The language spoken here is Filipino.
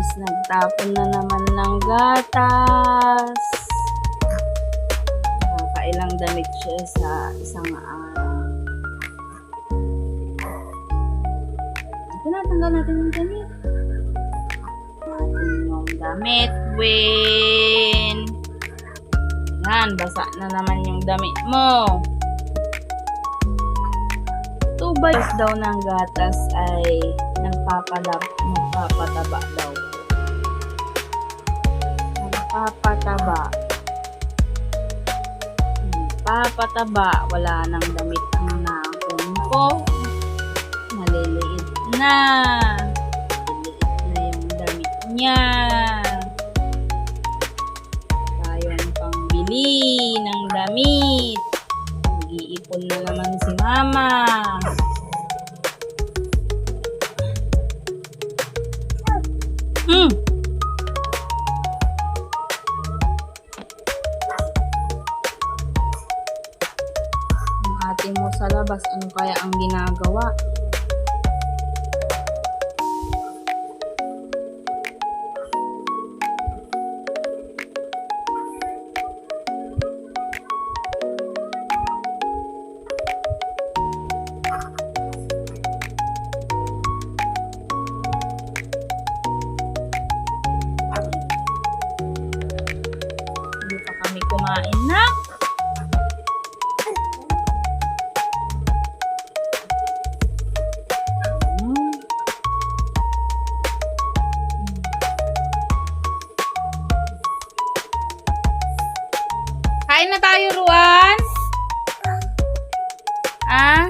Nagtatapon na naman ng gatas. Nakakailang damit siya sa isang araw. Tinatanggal natin yung damit. Natin yung damit, Win. Yan, basa na naman yung damit mo. Tubay daw ng gatas ay nagpapadab, nagpapataba daw. Nagpapataba. Nagpapataba. Wala nang damit ang nakon ko. Maliliit na. Maliliit na yung damit niya. Sayang pangbili ng damit. Nag-iipon na naman si mama. Hmm. Sa labas, ano kaya ang ginagawa? Hindi pa kami kumain na. Kain na tayo, Ruan. Ah?